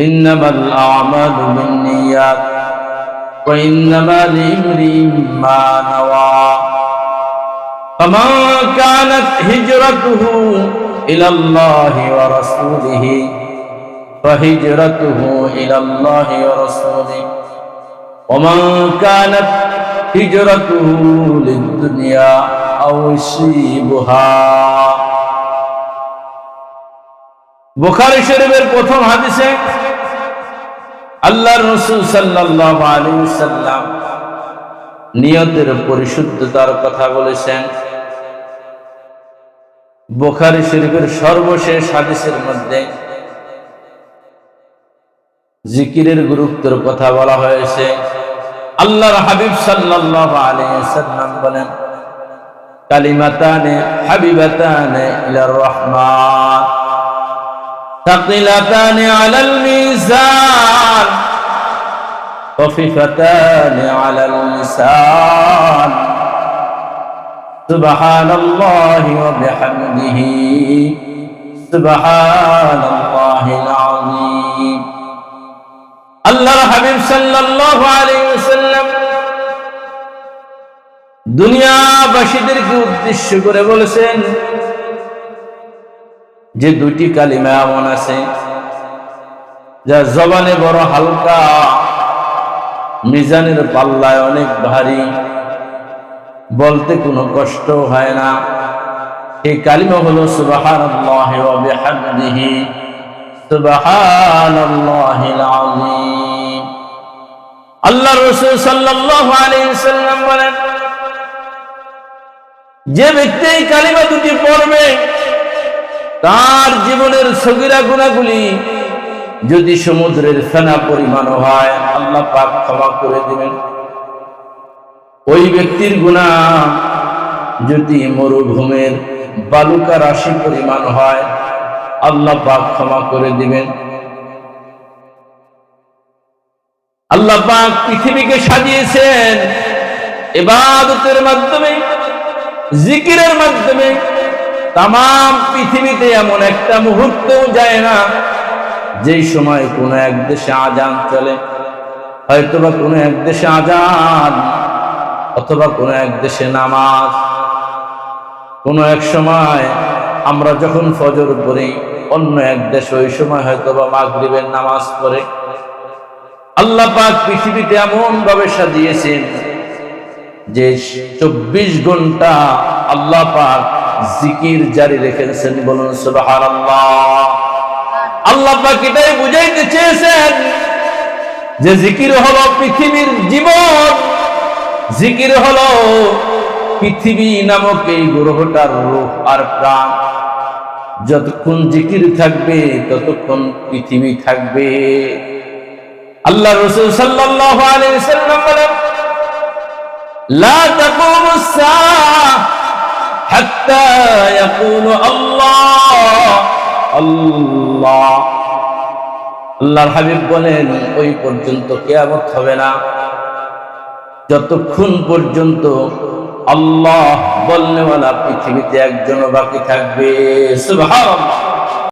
إنما الأعمال بالنيات وإنما لامرئ ما نوى فمن كانت هجرته إلى الله ورسوله فهجرته إلى الله ورسوله ومن كانت هجرته للدنيا أو يصيبها বুখারী শরীফের প্রথম হাদিসে আল্লাহর রাসূল সাল্লাল্লাহু আলাইহি সাল্লাম নিয়তের পরিশুদ্ধতার কথা বলেছেন বুখারী শরীফের সর্বশেষ হাদিসের মধ্যে জিকিরের গুরুত্বের কথা বলা হয়েছে আল্লাহর হাবিব সাল্লাল্লাহু আলাইহি সাল্লাম বলেন কালিমাতানে হাবিবাতানে ইলার রহমান ثقلتان على الميزان خفيفتان على اللسان سبحان الله وبحمده سبحان الله العظيم الله حبيب صلى الله عليه وسلم দুনিয়াবাসীদেরকে উদ্দেশ্য করে বলেছেন যে দুটি কালিমা এমন আছে যা জবানে বড় হালকা মিজানের পাল্লায় অনেক ভারী। বলতে কোনো কষ্ট হয় না। এই কালিমা হলো সুবহানাল্লাহিল আল্লাহ যে ব্যক্তি এই কালিমা দুটি পড়বে, তার জীবনের সগিরা গুণাগুলি যদি সমুদ্রের ফেনা পরিমাণ হয়, আল্লাহ পাক ক্ষমা করে দিবেন। ওই ব্যক্তির গুণা যদি মরুভূমের বালুকা রাশি পরিমাণ হয়, আল্লাহ পাক ক্ষমা করে দিবেন। আল্লাহ পাক পৃথিবীকে সাজিয়েছেন এবাদতের মাধ্যমে, জিকিরের মাধ্যমে। তাম পৃথিবীতে এমন একটা মুহূর্তও যায় না যেই সময় কোনো এক দেশে আজান চলে, হয়তোবা কোনো এক দেশে আজান, অথবা কোনো এক দেশে নামাজ। কোনো এক সময় আমরা যখন ফজর পড়ি, অন্য এক দেশে ওই সময় হয়তো হয়তোবা মাগরিবের নামাজ পড়ে। আল্লাহ পাক পৃথিবীতে এমন ভাবে সাজিয়েছেন যে চব্বিশ ঘণ্টা আল্লাহ পাক জিকির জারি রেখেছেন বলুন সুবহানাল্লাহ। আল্লাহ আল্লাহ এটাই বুঝাইতে চেয়েছেন যে জিকির হলো পৃথিবীর জীবন। জিকির হলো পৃথিবী নামক এই গ্রহটার রূপ আর প্রাণ। যতক্ষণ জিকির থাকবে, ততক্ষণ পৃথিবী থাকবে। আল্লাহ রসুল সাল্লাহ হাত্তা ইয়াকুলু আল্লাহ। আল্লাহ। আল্লাহর হাবিব বলেন, ওই পর্যন্ত কেয়ামত হবে না। যতক্ষণ পর্যন্ত আল্লাহ বললেওয়ালা পৃথিবীতে একজনও বাকি থাকবে, সুবহানাল্লাহ।